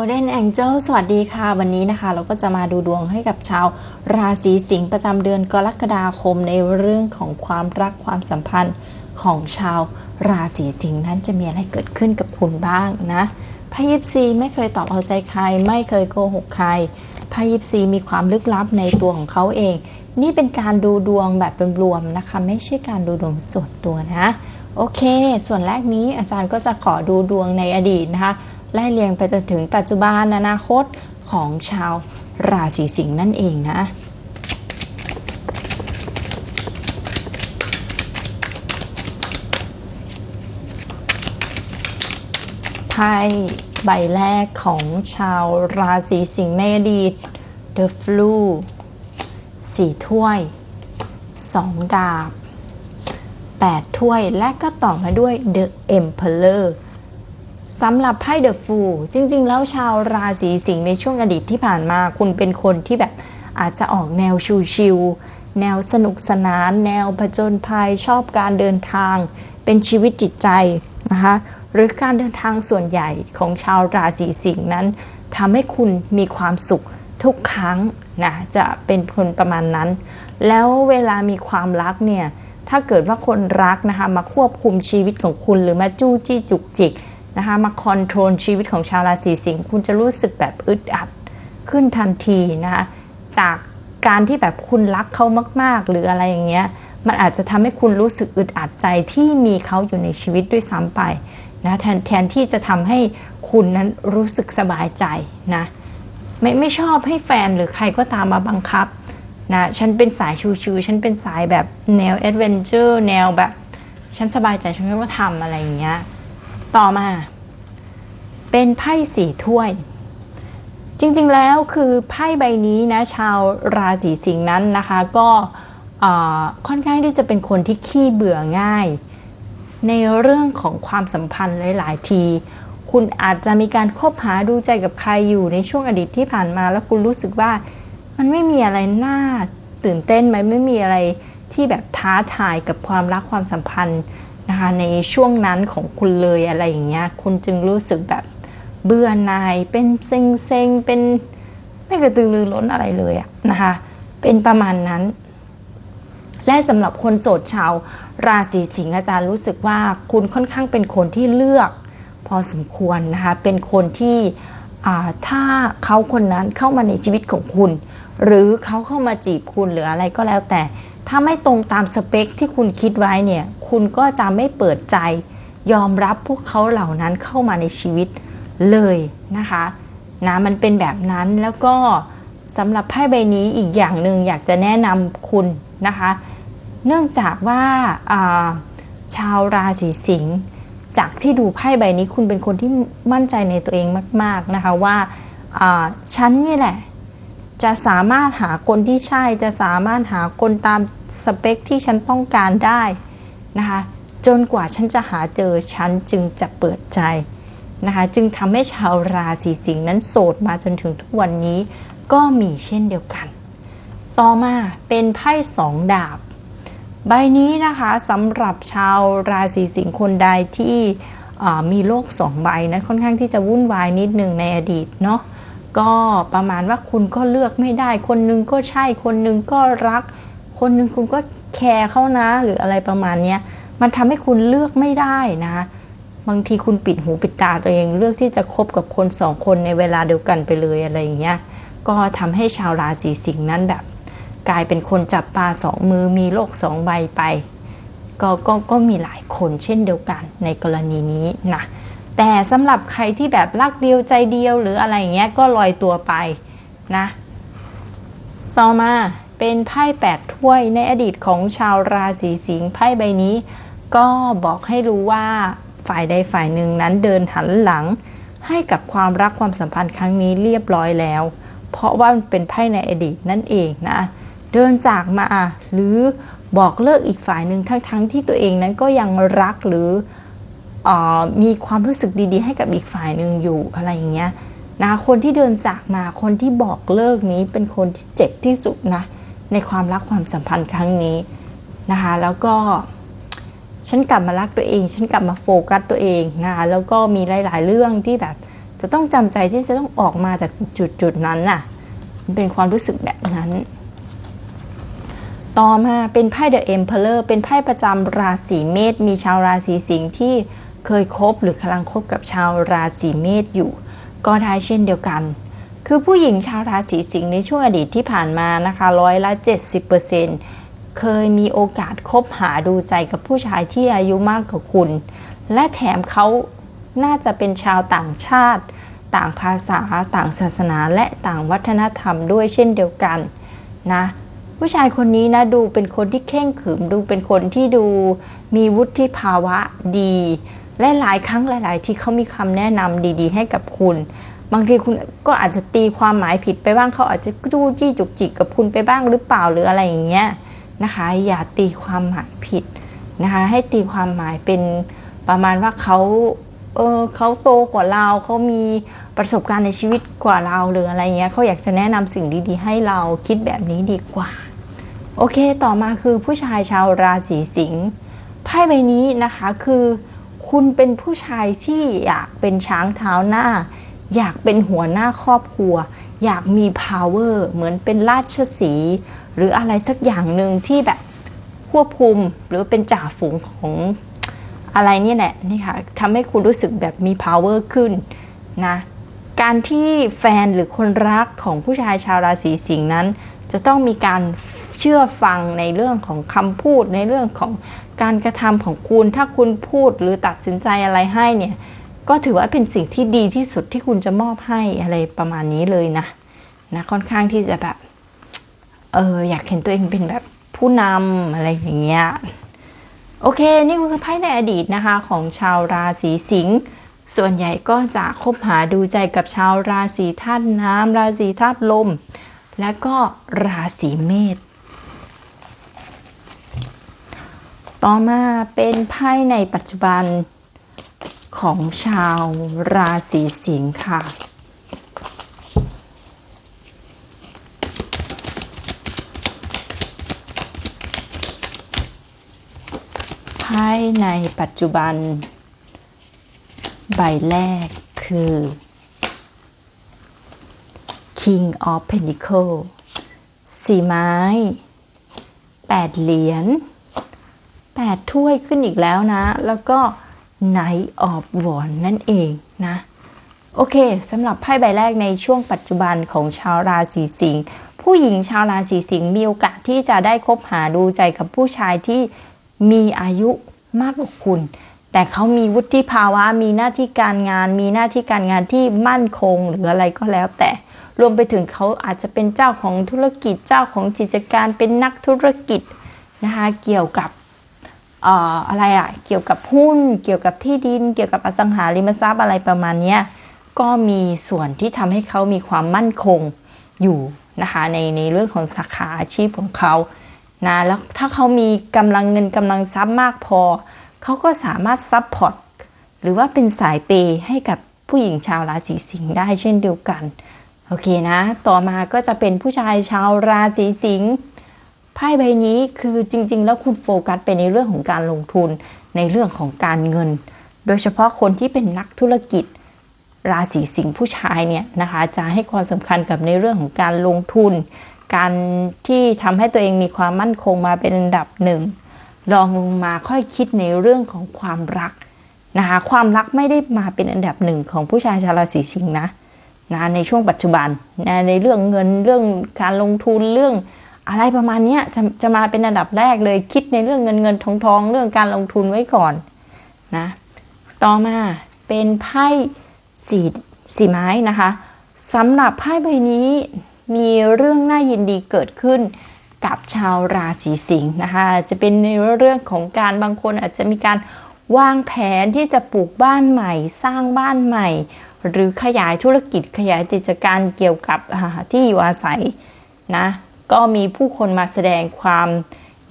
Golden Angel สวัสดีค่ะ วันนี้นะคะ เราก็จะมาดูดวงให้กับชาวราศีสิงห์ประจำเดือนกรกฎาคมในเรื่องของความรักความสัมพันธ์ของชาวราศีสิงห์นั้นจะมีอะไรเกิดขึ้นกับคุณบ้างนะไพ่ยิปซีไม่เคยตอบเอาใจใคร ไม่เคยโกหกใครไพ่ยิปซีมีความลึกลับในตัวของเขาเอง นี่เป็นการดูดวงแบบรวมๆนะคะ ไม่ใช่การดูดวงส่วนตัวนะโอเค ส่วนแรกนี้อาจารย์ก็จะขอดูดวงในอดีตนะคะ ไล่เรียงไปจนถึงปัจจุบันอนาคตของชาวราศีสิงห์นั่นเองนะไพ่ใบแรกของชาวราศีสิงห์ในอดีต The Flu สี่ถ้วยสองดาบแปดถ้วยและก็ต่อมาด้วย The Emperor สำหรับไพ่ The Fool จริง ๆ แล้วชาวราศีสิงห์ในช่วงอดีตที่ผ่านมา คุณเป็นคนที่แบบอาจจะออกแนวชิวๆแนวสนุกสนาน แนวผจญภัยชอบการเดินทาง เป็นชีวิตจิตใจนะคะหรือการเดินทางส่วนใหญ่ของชาวราศีสิงห์นั้นทำให้คุณมีความสุขทุกครั้งนะจะเป็นคนประมาณนั้น แล้วเวลามีความรักเนี่ยถ้าเกิดว่าคนรักนะคะมาควบคุมชีวิตของคุณหรือมาจู้จี้จุกจิก นะคะมาคอนโทรลชีวิตของชาวราศีสิงห์คุณจะรู้สึกแบบอึดอัดขึ้นทันทีนะคะจากการที่แบบคุณรักเขามาก ๆ หรืออะไรอย่างเงี้ยมันอาจจะทำให้คุณรู้สึกอึดอัดใจที่มีเขาอยู่ในชีวิตด้วยซ้ำไปนะแทนแทนที่จะทำให้คุณนั้นรู้สึกสบายใจนะไม่ไม่ชอบให้แฟนหรือใครก็ตามมาบังคับนะฉันเป็นสายชูๆฉันเป็นสายแบบแนวแอดเวนเจอร์แนวแบบ ฉันสบายใจฉันก็ว่าทำอะไรอย่างเงี้ย ต่อมา เป็นไพ่สี่ถ้วย จริงๆแล้วคือไพ่ใบนี้นะชาวราศีสิงห์นั้นนะคะก็ค่อนข้างที่จะเป็นคนที่ขี้เบื่อง่าย ในเรื่องของความสัมพันธ์หลาย ๆ ที คุณอาจจะมีการคบหาดูใจกับใครอยู่ในช่วงอดีตที่ผ่านมา แล้วคุณรู้สึกว่ามันไม่มีอะไรน่าตื่นเต้นไหมไม่มีอะไรที่แบบท้าทายกับความรักความสัมพันธ์ นะคะในช่วงนั้นของคุณเลยอะไรอย่างเงี้ยคุณจึงรู้สึกแบบเบื่อหน่ายเป็นเซ็งเซ็งเป็นไม่กระตือรือร้นอะไรเลยอะนะคะเป็นประมาณนั้น และสำหรับคนโสดชาว ราศีสิงห์อาจารย์รู้สึกว่าคุณค่อนข้างเป็นคนที่เลือก พอสมควรนะคะเป็นคนที่ถ้าเขาคนนั้นเข้ามาในชีวิตของคุณ หรือเขาเข้ามาจีบคุณหรืออะไรก็แล้วแต่ ถ้าไม่ตรงตามสเปคที่คุณคิดไว้เนี่ย คุณก็จะไม่เปิดใจยอมรับพวกเขาเหล่านั้นเข้ามาในชีวิตเลยนะคะนะมันเป็นแบบนั้นแล้วก็สำหรับไพ่ใบนี้อีกอย่างหนึ่งอยากจะแนะนำคุณนะคะ เนื่องจากว่าชาวราศีสิงห์จากที่ดูไพ่ใบนี้คุณเป็นคนที่มั่นใจในตัวเองมาก ๆนะคะว่าฉันนี่แหละ จะสามารถหาคนที่ใช่ จะสามารถหาคนตามสเปคที่ฉันต้องการได้นะคะจนกว่าฉันจะหาเจอฉันจึงจะเปิดใจนะคะจึงทำให้ชาวราศีสิงห์นั้นโสดมาจนถึงทุกวันนี้ก็มีเช่นเดียวกัน ต่อมาเป็นไพ่สองดาบ ใบนี้นะคะสำหรับชาวราศีสิงห์คนใดที่มีโลกสองใบนะค่อนข้างที่จะวุ่นวายนิดหนึ่งในอดีตเนาะ ก็ประมาณว่าคุณก็เลือกไม่ได้ คนนึงก็ใช่ คนนึงก็รัก คนนึงคุณก็แคร์เขานะ หรืออะไรประมาณนี้มันทำให้คุณเลือกไม่ได้นะ บางทีคุณปิดหูปิดตาตัวเอง เลือกที่จะคบกับคนสองคนในเวลาเดียวกันไปเลยอะไรอย่างเงี้ย ก็ทำให้ชาวราศีสิงห์นั้นแบบ กลายเป็นคนจับปลาสองมือมีโลกสองใบไป ก็ก็ก็มีหลายคนเช่นเดียวกันในกรณีนี้นะ แต่สำหรับใครที่แบบรักเดียวใจเดียวหรืออะไรอย่างเงี้ยก็ลอยตัวไปนะ ต่อมาเป็นไพ่แปดถ้วยในอดีตของชาวราศีสิงห์ไพ่ใบนี้ ก็บอกให้รู้ว่าฝ่ายใดฝ่ายหนึ่งนั้นเดินหันหลัง ให้กับความรักความสัมพันธ์ครั้งนี้เรียบร้อยแล้ว เพราะว่ามันเป็นไพ่ในอดีตนั่นเองนะ เดินจากมาหรือบอกเลิกอีกฝ่ายหนึ่งทั้งๆทที่ตัวเองนั้นก็ยังรักหรือ มีความรู้สึกดีๆ ให้กับอีกฝ่ายหนึ่งอยู่อะไรอย่างเงี้ยนะคนที่เดินจากมาคนที่บอกเลิกนี้เป็นคนที่เจ็บที่สุดนะในความรักความสัมพันธ์ครั้งนี้นะคะแล้วก็ฉันกลับมารักตัวเอง ฉันกลับมาโฟกัสตัวเองนะคะแล้วก็มีหลายๆเรื่องที่แบบจะต้องจำใจที่จะต้องออกมาจากจุดจุดๆนั้นน่ะมันเป็นความรู้สึกแบบนั้น ต่อมาเป็นไพ่ The Emperor เป็นไพ่ประจำราศีเมษมีชาวราศีสิงห์ที่ เคยคบหรือกำลังคบกับชาวราศีเมษอยู่ ก็ได้เช่นเดียวกัน คือผู้หญิงชาวราศีสิงห์ในช่วงอดีตที่ผ่านมานะคะร้อยละ70%เคยมีโอกาสคบหาดูใจกับผู้ชายที่อายุมากกว่าคุณ และแถมเขาน่าจะเป็นชาวต่างชาติ ต่างภาษา ต่างศาสนา และต่างวัฒนธรรมด้วยเช่นเดียวกันนะผู้ชายคนนี้นะดูเป็นคนที่เข่งขรึมดูเป็นคนที่ดูมีวุฒิภาวะดี และหลายครั้งหลาย ๆ ที่เขามีคำแนะนำดี ๆ ให้กับคุณ บางทีคุณก็อาจจะตีความหมายผิดไปบ้างเขาอาจจะจู้จี้จุกจิกกับคุณไปบ้างหรือเปล่าหรืออะไรอย่างเงี้ยนะคะ อย่าตีความหมายผิดนะคะ ให้ตีความหมายเป็นประมาณว่าเขาเออเขาโตกว่าเราเขามีประสบการณ์ในชีวิตกว่าเราหรืออะไรเงี้ยเขาอยากจะแนะนำสิ่งดี ๆ ให้เราคิดแบบนี้ดีกว่า โอเค ต่อมาคือผู้ชายชาวราศีสิงห์ไพ่ใบนี้นะคะคือ คุณเป็นผู้ชายที่อยากเป็นช้างเท้าหน้า อยากเป็นหัวหน้าครอบครัว อยากมี power เหมือนเป็นราชสีหรืออะไรสักอย่างหนึ่งที่แบบควบคุมหรือเป็นจ่าฝูงของอะไรนี่แหละนี่ค่ะทำให้คุณรู้สึกแบบมี power ขึ้นนะการที่แฟนหรือคนรักของผู้ชายชาวราศีสิงห์นั้น จะต้องมีการเชื่อฟังในเรื่องของคำพูดในเรื่องของการกระทำของคุณ ถ้าคุณพูดหรือตัดสินใจอะไรให้เนี่ย ก็ถือว่าเป็นสิ่งที่ดีที่สุดที่คุณจะมอบให้อะไรประมาณนี้เลยนะนะค่อนข้างที่จะแบบเอออยากเห็นตัวเองเป็นแบบผู้นำอะไรอย่างเงี้ยโอเค นี่คือไพ่ในอดีตนะคะ ของชาวราศีสิงห์ส่วนใหญ่ก็จะคบหาดูใจกับชาวราศีธาตุน้ำราศีธาตุลม และก็ราศีเมษ ต่อมาเป็นไพ่ในปัจจุบันของชาวราศีสิงห์ค่ะไพ่ในปัจจุบันใบแรกคือ King of Pentacle สี่ไม้ แปดเหรียญแปดถ้วยขึ้นอีกแล้วนะ แล้วก็ Knight of Wands นั่นเองนะ โอเคสำหรับไพ่ใบแรกในช่วงปัจจุบันของชาวราศีสิงห์ผู้หญิงชาวราศีสิงห์มีโอกาสที่จะได้คบหาดูใจกับผู้ชายที่มีอายุมากกว่าคุณ แต่เขามีวุฒิภาวะ มีหน้าที่การงาน มีหน้าที่การงานที่มั่นคงหรืออะไรก็แล้วแต่ รวมไปถึงเขาอาจจะเป็นเจ้าของธุรกิจเจ้าของกิจการเป็นนักธุรกิจนะคะเกี่ยวกับอะไรอะเกี่ยวกับหุ้น เกี่ยวกับที่ดิน เกี่ยวกับอสังหาริมทรัพย์อะไรประมาณนี้ก็มีส่วนที่ทำให้เขามีความมั่นคงอยู่นะคะในในเรื่องของสาขาอาชีพของเขานะแล้วถ้าเขามีกำลังเงินกำลังทรัพย์มากพอ เขาก็สามารถซัพพอร์ตหรือว่าเป็นสายเปให้กับผู้หญิงชาวราศีสิงห์ได้เช่นเดียวกัน โอเคนะ ต่อมาก็จะเป็นผู้ชายชาวราศีสิงห์ไพ่ใบนี้คือจริง ๆ แล้วคุณโฟกัสไปในเรื่องของการลงทุนในเรื่องของการเงิน โดยเฉพาะคนที่เป็นนักธุรกิจ ราศีสิงห์ผู้ชายเนี่ยนะคะจะให้ความสำคัญกับในเรื่องของการลงทุน การที่ทำให้ตัวเองมีความมั่นคงมาเป็นอันดับหนึ่งรองลงมาค่อยคิดในเรื่องของความรักนะคะความรักไม่ได้มาเป็นอันดับหนึ่งของผู้ชายชาวราศีสิงห์นะ นะในช่วงปัจจุบันนะในเรื่องเงินเรื่องการลงทุนเรื่องอะไรประมาณนี้จะจะมาเป็นอันดับแรกเลยคิดในเรื่องเงินเงินทองทองเรื่องการลงทุนไว้ก่อนนะต่อมาเป็นไพ่สีสีไม้นะคะสำหรับไพ่ใบนี้มีเรื่องน่ายินดีเกิดขึ้นกับชาวราศีสิงห์นะคะจะเป็นในเรื่องของการบางคนอาจจะมีการวางแผนที่จะปลูกบ้านใหม่ สร้างบ้านใหม่ หรือขยายธุรกิจขยายกิจการเกี่ยวกับที่อยู่อาศัยนะก็มีผู้คนมาแสดงความ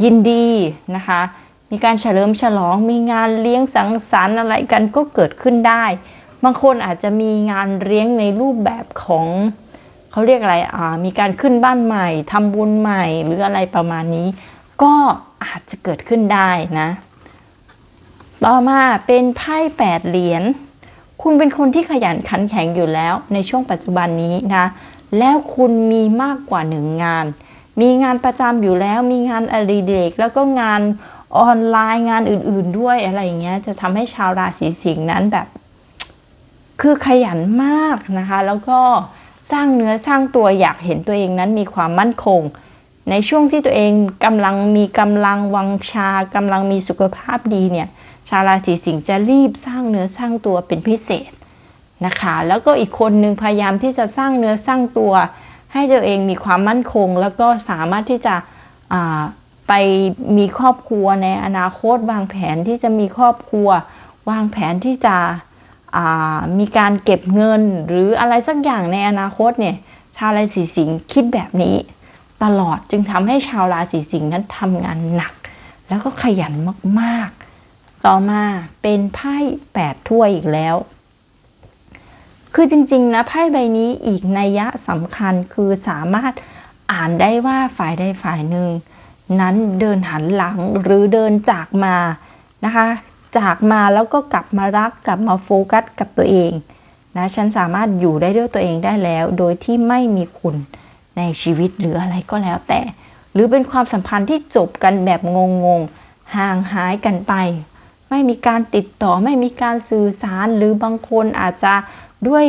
ยินดีนะคะ มีการเฉลิมฉลอง มีงานเลี้ยงสังสรรค์อะไรกันก็เกิดขึ้นได้ บางคนอาจจะมีงานเลี้ยงในรูปแบบของเขาเรียกอะไรอ่ามีการขึ้นบ้านใหม่ทำบุญใหม่หรืออะไรประมาณนี้ ก็อาจจะเกิดขึ้นได้นะ ต่อมาเป็นไพ่แปดเหรียญ คุณเป็นคนที่ขยันขันแข็งอยู่แล้วในช่วงปัจจุบันนี้นะ แล้วคุณมีมากกว่าหนึ่งงาน มีงานประจำอยู่แล้ว มีงานอดิเรกแล้วก็งานออนไลน์งานอื่นๆด้วยอะไรอย่างเงี้ย จะทำให้ชาวราศีสิงห์นั้นแบบ คือขยันมากนะคะ แล้วก็สร้างเนื้อสร้างตัวอยากเห็นตัวเองนั้นมีความมั่นคง ในช่วงที่ตัวเองกำลังมีกำลังวังชากำลังมีสุขภาพดีเนี่ย ชาวราศีสิงห์จะรีบสร้างเนื้อสร้างตัวเป็นพิเศษนะคะ แล้วก็อีกคนหนึ่งพยายามที่จะสร้างเนื้อสร้างตัว ให้ตัวเองมีความมั่นคง แล้วก็สามารถที่จะไปมีครอบครัวในอนาคตวางแผนที่จะมีครอบครัว วางแผนที่จะมีการเก็บเงินหรืออะไรสักอย่างในอนาคตเนี่ยชาวราศีสิงห์คิดแบบนี้ ตลอดจึงทำให้ชาวราศีสิงห์นั้นทำงานหนัก แล้วก็ขยันมากๆ ต่อมาเป็นไพ่แปดถ้วยอีกแล้ว คือจริงๆนะไพ่ใบนี้อีกนัยยะสำคัญคือสามารถอ่านได้ว่าฝ่ายใดฝ่ายหนึ่ง นั้นเดินหันหลังหรือเดินจากมานะคะ จากมาแล้วก็กลับมารักกลับมาโฟกัสกับตัวเองนะฉันสามารถอยู่ได้ด้วยตัวเองได้แล้ว โดยที่ไม่มีคุณในชีวิตหรืออะไรก็แล้วแต่ หรือเป็นความสัมพันธ์ที่จบกันแบบงงๆห่างหายกันไป ไม่มีการติดต่อไม่มีการสื่อสารหรือบางคนอาจจะด้วย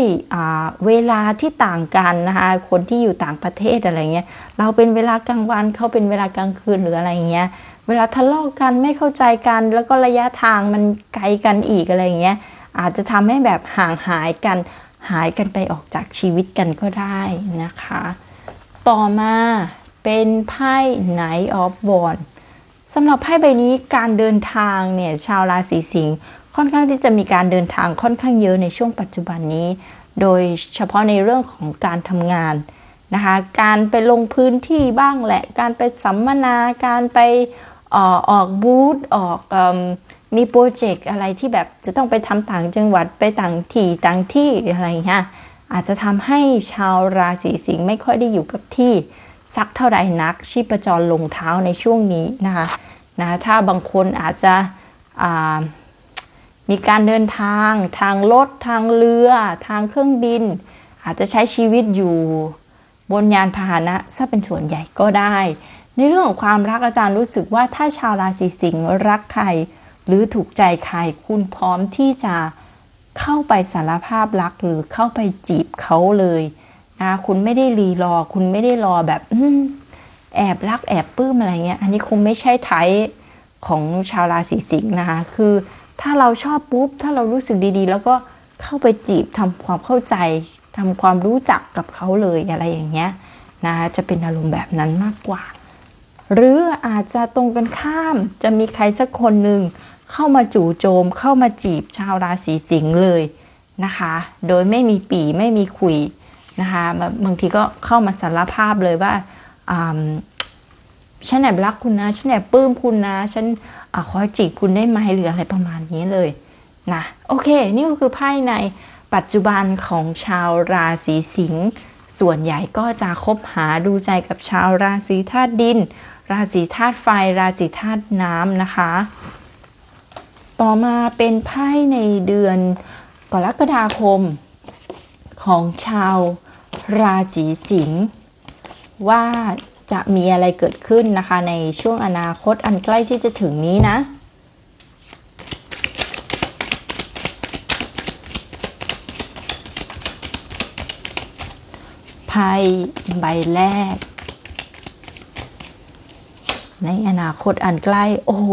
เวลาที่ต่างกันนะคะคนที่อยู่ต่างประเทศอะไรเงี้ยเราเป็นเวลากลางวันเขาเป็นเวลากลางคืนหรืออะไรเงี้ยเวลาทะเลาะกกันไม่เข้าใจกัน แล้วก็ระยะทางมันไกลกันอีกอะไรเงี้ยอาจจะทำให้แบบห่างหายกันหายกันไปออกจากชีวิตกันก็ได้นะคะ ต่อมาเป็นไพ่ไนท์ออฟบอล สำหรับไพ่ใบนี้การเดินทางเนี่ยชาวราศีสิงห์ค่อนข้างที่จะมีการเดินทางค่อนข้างเยอะในช่วงปัจจุบันนี้ โดยเฉพาะในเรื่องของการทำงานนะคะการไปลงพื้นที่บ้างแหละ การไปสัมมนาการไปออกออกบูธออกมีโปรเจกต์อะไรที่แบบจะต้องไปทำต่างจังหวัดไปต่างที่ต่างที่อะไรเงี้ยอาจจะทำให้ชาวราศีสิงห์ไม่ค่อยได้อยู่กับที่ สักเท่าไหร่นัก ชีพจรลงเท้าในช่วงนี้นะคะนะถ้าบางคนอาจจะมีการเดินทางทางรถทางเรือ ทางเครื่องบิน อาจจะใช้ชีวิตอยู่บนยานพาหนะซะเป็นส่วนใหญ่ก็ได้ ในเรื่องของความรักอาจารย์รู้สึกว่าถ้าชาวราศีสิงห์รักใคร หรือถูกใจใครคุณพร้อมที่จะเข้าไปสารภาพรักหรือเข้าไปจีบเขาเลย นะคุณไม่ได้รีรอ คุณไม่ได้รอแบบแอบรักแอบปื้มอะไรเงี้ย อันนี้คงไม่ใช่ไทยของชาวราศีสิงห์นะคะ คือถ้าเราชอบปุ๊บ ถ้าเรารู้สึกดีๆ แล้วก็เข้าไปจีบทำความเข้าใจทำความรู้จักกับเขาเลยอะไรอย่างเงี้ยนะจะเป็นอารมณ์แบบนั้นมากกว่า หรืออาจจะตรงกันข้าม จะมีใครสักคนหนึ่งเข้ามาจู่โจม เข้ามาจีบชาวราศีสิงห์เลยนะคะ โดยไม่มีปีไม่มีคุย นะคะบางทีก็เข้ามาสารภาพเลยว่าฉันแอบรักคุณนะฉันแอบปลื้มคุณนะ ฉันอขอจีบคุณได้ไหมหรืออะไรประมาณนี้เลยนะโอเค นี่ก็คือไพ่ในปัจจุบันของชาวราศีสิงห์ส่วนใหญ่ก็จะคบหาดูใจกับชาวราศีธาตุดิน ราศีธาตุไฟ ราศีธาตุน้ำนะคะ ต่อมาเป็นไพ่ในเดือนกรกฎาคม ของชาวราศีสิงห์ว่าจะมีอะไรเกิดขึ้นนะคะในช่วงอนาคตอันใกล้ที่จะถึงนี้นะ ไพ่ใบแรก ในอนาคตอันใกล้ โอ้โห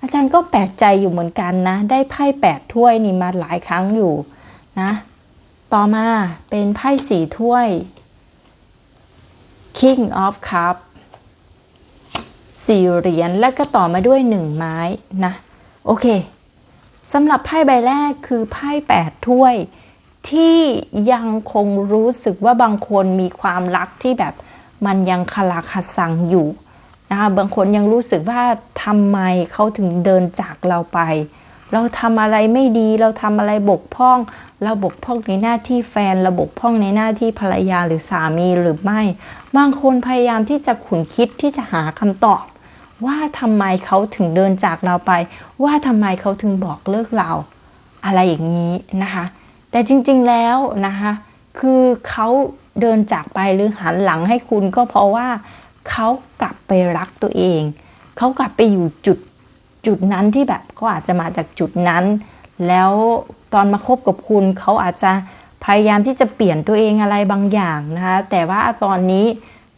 อาจารย์ก็แปลกใจอยู่เหมือนกันนะ ได้ไพ่แปดถ้วยนี่มาหลายครั้งอยู่นะ ต่อมาเป็นไพ่สี่ถ้วย King of Cup สี่เหรียญและก็ต่อมาด้วยหนึ่งไม้นะ โอเคสำหรับไพ่ใบแรกคือไพ่แปดถ้วย ที่ยังคงรู้สึกว่าบางคนมีความรักที่แบบมันยังคลาคสังอยู่นะคะบางคนยังรู้สึกว่าทำไมเขาถึงเดินจากเราไป เราทำอะไรไม่ดีเราทำอะไรบกพร่อง เราบกพร่องในหน้าที่แฟนเราบกพร่องในหน้าที่ภรรยาหรือสามีหรือไม่ บางคนพยายามที่จะขุนคิดที่จะหาคำตอบ ว่าทำไมเขาถึงเดินจากเราไป ว่าทำไมเขาถึงบอกเลิกเรา อะไรอย่างนี้นะคะ แต่จริงๆแล้วนะคะ คือเขาเดินจากไปหรือหันหลังให้คุณก็เพราะว่าเขากลับไปรักตัวเอง เขากลับไปอยู่จุด จุดนั้นที่แบบเขาอาจจะมาจากจุดนั้น แล้วตอนมาคบกับคุณเขาอาจจะพยายามที่จะเปลี่ยนตัวเองอะไรบางอย่างนะคะ แต่ว่าตอนนี้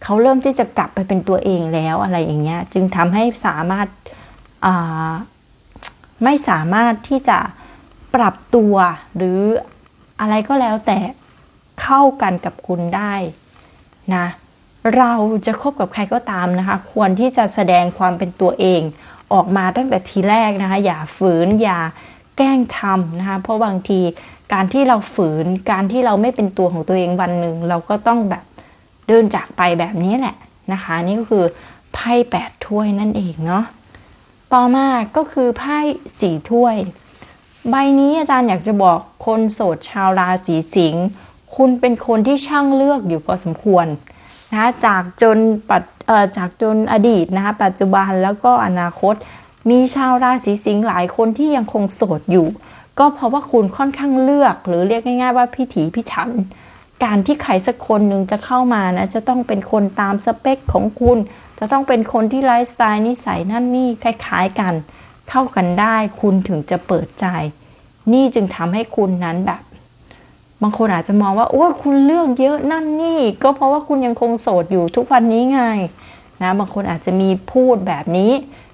เขาเริ่มที่จะกลับไปเป็นตัวเองแล้วอะไรอย่างเงี้ย จึงทำให้สามารถไม่สามารถที่จะปรับตัวหรืออะไรก็แล้วแต่เข้ากันกับคุณได้นะเราจะคบกับใครก็ตามนะคะ ควรที่จะแสดงความเป็นตัวเอง ออกมาตั้งแต่ทีแรกนะคะ อย่าฝืนอย่าแกล้งทำนะคะ เพราะบางทีการที่เราฝืนการที่เราไม่เป็นตัวของตัวเองวันหนึ่งเราก็ต้องแบบเดินจากไปแบบนี้แหละนะคะ นี่ก็คือไพ่แปดถ้วยนั่นเองเนาะต่อมาก็คือไพ่สี่ถ้วย ใบนี้อาจารย์อยากจะบอกคนโสดชาวราศีสิงห์คุณเป็นคนที่ช่างเลือกอยู่พอสมควรนะจากจนปัจ จากจนอดีตนะคะปัจจุบันแล้วก็อนาคต มีชาวราศีสิงห์หลายคนที่ยังคงโสดอยู่ ก็เพราะว่าคุณค่อนข้างเลือก หรือเรียกง่าย ๆ ว่าพิถีพิถัน การที่ใครสักคนหนึ่งจะเข้ามานะจะต้องเป็นคนตามสเปคของคุณ จะต้องเป็นคนที่ไลฟ์สไตล์นิสัยนั่นนี่คล้าย ๆกัน เข้ากันได้คุณถึงจะเปิดใจ นี่จึงทำให้คุณนั้นแบบบางคนอาจจะมองว่าโอ้คุณเลือกเยอะนั่นนี่ ก็เพราะว่าคุณยังคงโสดอยู่ทุกวันนี้ไง นะบางคนอาจจะมีพูดแบบนี้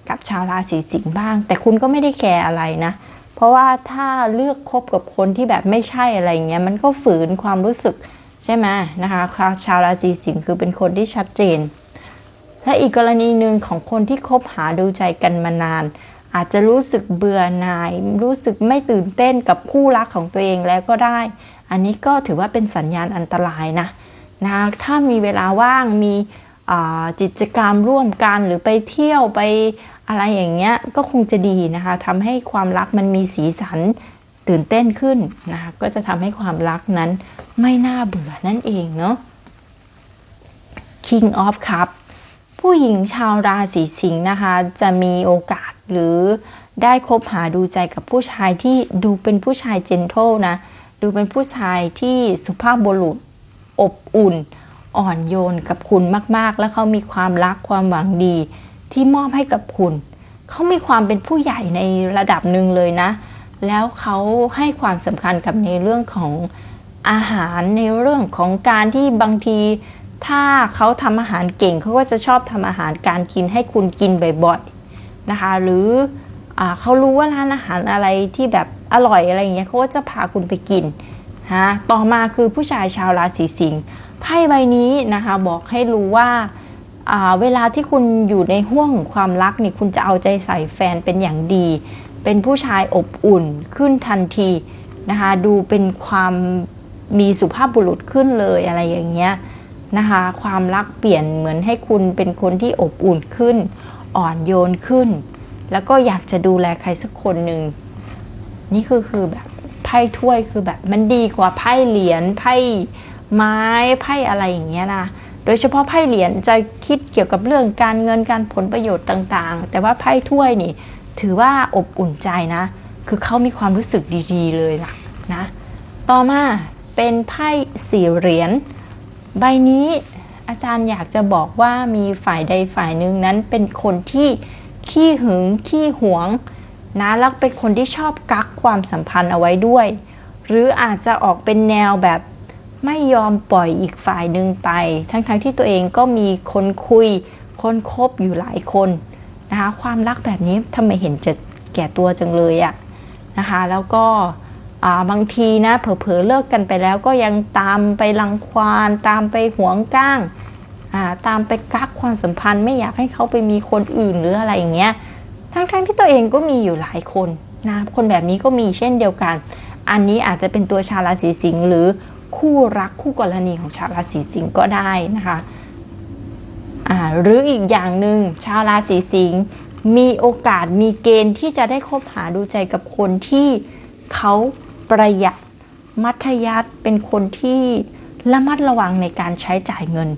กับชาวราศีสิงห์บ้าง แต่คุณก็ไม่ได้แคร์อะไรนะ เพราะว่าถ้าเลือกคบกับคนที่แบบไม่ใช่อะไรเงี้ยมันก็ฝืนความรู้สึกใช่ไหมนะคะชาวราศีสิงห์คือเป็นคนที่ชัดเจนและอีกกรณีหนึ่งของคนที่คบหาดูใจกันมานาน อาจจะรู้สึกเบื่อหน่าย รู้สึกไม่ตื่นเต้นกับคู่รักของตัวเองแล้วก็ได้ อันนี้ก็ถือว่าเป็นสัญญาณอันตรายนะนะถ้ามีเวลาว่างมี กิจกรรมร่วมกันหรือไปเที่ยวไปอะไรอย่างเงี้ยก็คงจะดีนะคะทำให้ความรักมันมีสีสันตื่นเต้นขึ้นนะคะก็จะทำให้ความรักนั้นไม่น่าเบื่อนั่นเองเนาะ King of Cup ผู้หญิงชาวราศีสิงห์นะคะ จะมีโอกาสหรือได้คบหาดูใจกับผู้ชายที่ดูเป็นผู้ชายเจนโทนะ ดูเป็นผู้ชายที่สุภาพบุรุษอบอุ่น อ่อนโยนกับคุณมาก ๆ และเขามีความรักความหวังดี ที่มอบให้กับคุณ เขามีความเป็นผู้ใหญ่ในระดับหนึ่งเลยนะ แล้วเขาให้ความสำคัญกับในเรื่องของอาหารในเรื่องของการที่บางทีถ้าเขาทำอาหารเก่งเขาก็จะชอบทำอาหารการกินให้คุณกินบ่อยๆนะคะ หรือเขารู้ว่าร้านอาหารอะไรที่แบบอร่อยอะไรอย่างเงี้ยเขาก็จะพาคุณไปกินฮะต่อมาคือผู้ชายชาวราศีสิงห์ ไพ่ใบนี้นะคะ บอกให้รู้ว่าเวลาที่คุณอยู่ในห่วงความรักนี่คุณจะเอาใจใส่แฟนเป็นอย่างดี เป็นผู้ชายอบอุ่นขึ้นทันทีนะคะ ดูเป็นความมีสุภาพบุรุษขึ้นเลยอะไรอย่างเงี้ยนะคะ ความรักเปลี่ยนเหมือนให้คุณเป็นคนที่อบอุ่นขึ้น อ่อนโยนขึ้น แล้วก็อยากจะดูแลใครสักคนหนึ่งนี่คือคือแบบไพ่ถ้วยคือแบบมันดีกว่าไพ่เหรียญไพ่ ไม้ไพ่อะไรอย่างเงี้ยนะโดยเฉพาะไพ่เหรียญจะคิดเกี่ยวกับเรื่องการเงินการผลประโยชน์ต่างๆ แต่ว่าไพ่ถ้วยนี่ ถือว่าอบอุ่นใจนะ คือเขามีความรู้สึกดีๆ เลยล่ะนะ ต่อมาเป็นไพ่สี่เหรียญใบนี้อาจารย์อยากจะบอกว่ามีฝ่ายใดฝ่ายหนึ่งนั้นเป็นคนที่ขี้หึงขี้หวงนะแล้วเป็นคนที่ชอบกักความสัมพันธ์เอาไว้ด้วย หรืออาจจะออกเป็นแนวแบบ ไม่ยอมปล่อยอีกฝ่ายหนึ่งไป ทั้งๆทที่ตัวเองก็มีคนคุย คนคบอยู่หลายคนนะคะความรักแบบนี้ทำไมเห็นจะแก่ตัวจังเลยอะนะคะแล้วก็บางทีนะเผลอๆเลิกกันไปแล้วก็ยังตามไปรังควานตามไปหวงก้างตามไปกักความสัมพันธ์ไม่อยากให้เขาไปมีคนอื่นหรืออะไรอย่างเงี้ยทั้งๆทที่ตัวเองก็มีอยู่หลายคนนะคนแบบนี้ก็มีเช่นเดียวกัน อันนี้อาจจะเป็นตัวชาวราศีสิงห์หรือ คู่รักคู่กรณีของชาวราศีสิงห์ก็ได้นะคะหรืออีกอย่างหนึ่งชาวราศีสิงห์มีโอกาสมีเกณฑ์ที่จะได้คบหาดูใจกับคนที่เขาประหยัดมัธยัติเป็นคนที่ระมัดระวังในการใช้จ่ายเงิน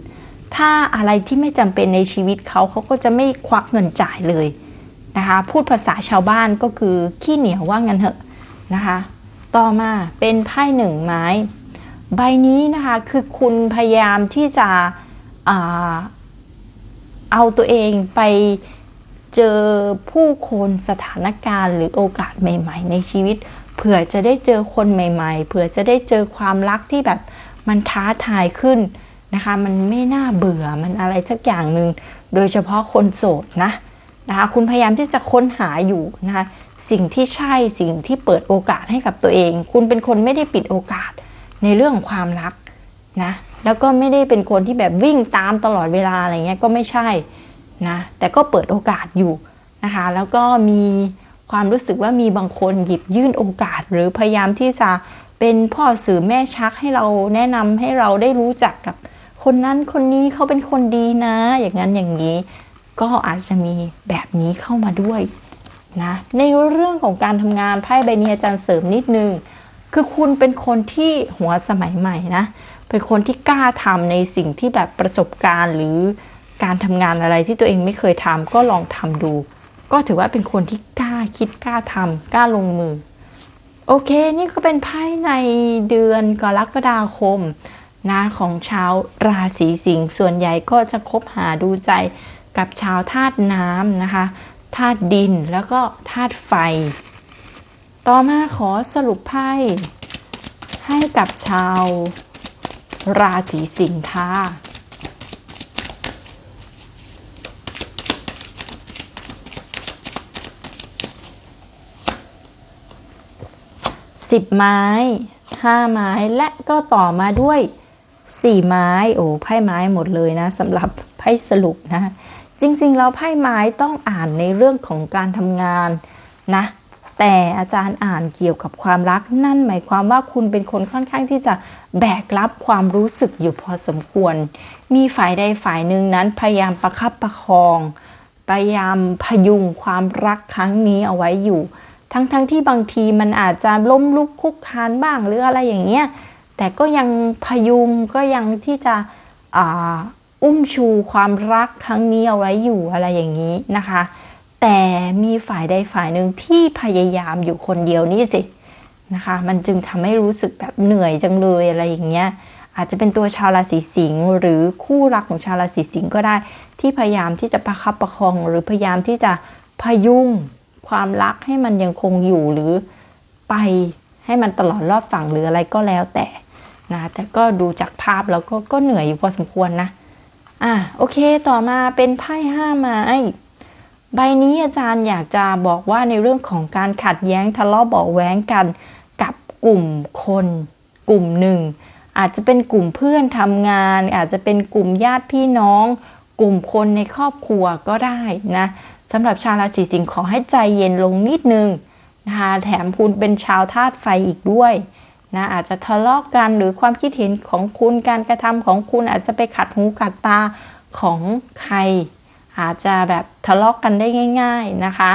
ถ้าอะไรที่ไม่จำเป็นในชีวิตเขาเขาก็จะไม่ควักเงินจ่ายเลยนะคะ พูดภาษาชาวบ้านก็คือขี้เหนียวว่างั้นเถอะนะคะ ต่อมาเป็นไพ่หนึ่งไม้ ใบนี้นะคะคือคุณพยายามที่จะอเอาตัวเองไปเจอผู้คนสถานการณ์หรือโอกาสใหม่ ๆ ในชีวิต เผื่อจะได้เจอคนใหม่ ๆ เผื่อจะได้เจอความรักที่แบบมันท้าทายขึ้นนะคะ มันไม่น่าเบื่อมันอะไรสักอย่างหนึ่งโดยเฉพาะคนโสดนะนะคะ คุณพยายามที่จะค้นหาอยู่นะคะ สิ่งที่ใช่สิ่งที่เปิดโอกาสให้กับตัวเอง คุณเป็นคนไม่ได้ปิดโอกาส ในเรื่องของความรักนะแล้วก็ไม่ได้เป็นคนที่แบบวิ่งตามตลอดเวลาอะไรเงี้ยก็ไม่ใช่นะแต่ก็เปิดโอกาสอยู่นะคะแล้วก็มีความรู้สึกว่ามีบางคนหยิบยื่นโอกาส หรือพยายามที่จะเป็นพ่อสื่อแม่ชักให้เราแนะนำให้เราได้รู้จักกับ คนนั้นคนนี้เขาเป็นคนดีนะ อย่างนั้นอย่างนี้ ก็อาจจะมีแบบนี้เข้ามาด้วยนะในเรื่องของการทำงานไพ่ใบนี้อาจารย์เสริมนิดนึง คือคุณเป็นคนที่หัวสมัยใหม่นะ เป็นคนที่กล้าทำในสิ่งที่แบบประสบการณ์หรือการทำงานอะไรที่ตัวเองไม่เคยทำก็ลองทำดู ก็ถือว่าเป็นคนที่กล้าคิดกล้าทำกล้าลงมือ โอเค นี่ก็เป็นไพ่ในเดือนกรกฎาคมนะของชาวราศีสิงห์ส่วนใหญ่ก็จะคบหาดูใจกับชาวธาตุน้ำนะคะธาตุดินแล้วก็ธาตุไฟ ต่อมาขอสรุปไพ่ให้กับชาว ราศีสิงห์ค่ะสิบไม้ห้าไม้และก็ต่อมาด้วยสี่ไม้ โอ้ไพ่ไม้หมดเลยนะสำหรับไพ่สรุปนะ จริงๆแล้วไพ่ไม้ต้องอ่านในเรื่องของการทำงานนะ แต่อาจารย์อ่านเกี่ยวกับความรักนั่นหมายความว่าคุณเป็นคนค่อนข้างที่จะแบกรับความรู้สึกอยู่พอสมควร มีฝ่ายใดฝ่ายหนึ่งนั้นพยายามประคับประคอง พยายามพยุงความรักครั้งนี้เอาไว้อยู่ ทั้งๆทที่บางทีมันอาจจะล้มลุกคุกคานบ้างหรืออะไรอย่างเงี้ย แต่ก็ยังพยุงก็ยังที่จะอ,อุ้มชูความรักครั้งนี้เอาไว้อยู่อะไรอย่างนี้นะคะ แต่มีฝ่ายใดฝ่ายหนึ่งที่พยายามอยู่คนเดียวนี่สินะคะ มันจึงทำให้รู้สึกแบบเหนื่อยจังเลยอะไรอย่างเงี้ย อาจจะเป็นตัวชาวราศีสิงห์หรือคู่รักของชาวราศีสิงห์ก็ได้ ที่พยายามที่จะประคับประคอง หรือพยายามที่จะพยุงความรักให้มันยังคงอยู่หรือไปให้มันตลอดรอบฝั่งหรืออะไรก็แล้วแต่นะแต่ก็ดูจากภาพแล้วก็ก็เหนื่อยอยู่พอสมควรนะ อะโอเคต่อมาเป็นไพ่ห้าไม้ ใบนี้อาจารย์อยากจะบอกว่าในเรื่องของการขัดแย้งทะเลาะเบาแว้งกันกับกลุ่มคน กลุ่มหนึ่ง อาจจะเป็นกลุ่มเพื่อนทำงาน อาจจะเป็นกลุ่มญาติพี่น้อง กลุ่มคนในครอบครัวก็ได้นะสำหรับชาวราศีสิงห์ขอให้ใจเย็นลงนิดนึงนะคะแถมคุณเป็นชาวธาตุไฟอีกด้วยนะอาจจะทะเลาะกกันหรือความคิดเห็นของคุณการกระทำของคุณอาจจะไปขัดหูขัดตาของใคร อาจจะแบบทะเลาะกกันได้ง่าย ๆนะคะ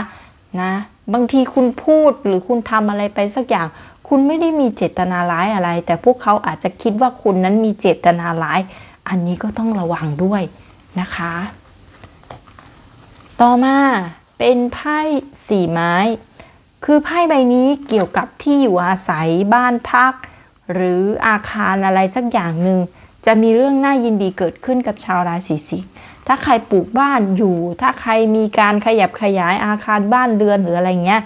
นะบางทีคุณพูดหรือคุณทำอะไรไปสักอย่าง คุณไม่ได้มีเจตนาร้ายอะไร แต่พวกเขาอาจจะคิดว่าคุณนั้นมีเจตนาร้าย อันนี้ก็ต้องระวังด้วยนะคะ ต่อมาเป็นไพ่สี่ไม้ คือไพ่ใบนี้เกี่ยวกับที่อยู่อาศัยบ้านพัก หรืออาคารอะไรสักอย่างหนึ่งจะมีเรื่องน่ายินดีเกิดขึ้นกับชาวราศีสิงห์ ถ้าใครปลูกบ้านอยู่ ถ้าใครมีการขยับขยายอาคารบ้านเรือนหรืออะไรเงี้ย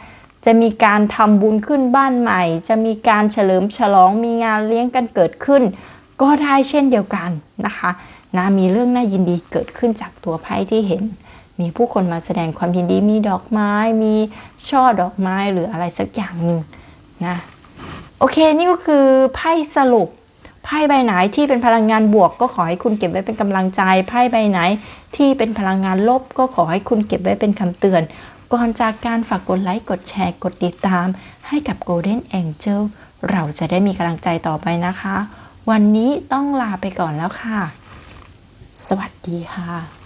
จะมีการทำบุญขึ้นบ้านใหม่ จะมีการเฉลิมฉลองมีงานเลี้ยงกันเกิดขึ้น ก็ได้เช่นเดียวกันนะคะนะมีเรื่องน่ายินดีเกิดขึ้นจากตัวไพ่ที่เห็น มีผู้คนมาแสดงความยินดีมีดอกไม้ มีช่อดอกไม้หรืออะไรสักอย่างหนึ่งนะโอเคนี่ก็คือไพ่สรุป ไพ่ใบไหนที่เป็นพลังงานบวกก็ขอให้คุณเก็บไว้เป็นกำลังใจ ไพ่ใบไหนที่เป็นพลังงานลบก็ขอให้คุณเก็บไว้เป็นคำเตือน ก่อนจากการฝากกดไลค์ กดแชร์ กดติดตาม ให้กับ Golden Angel เราจะได้มีกำลังใจต่อไปนะคะ วันนี้ต้องลาไปก่อนแล้วค่ะ สวัสดีค่ะ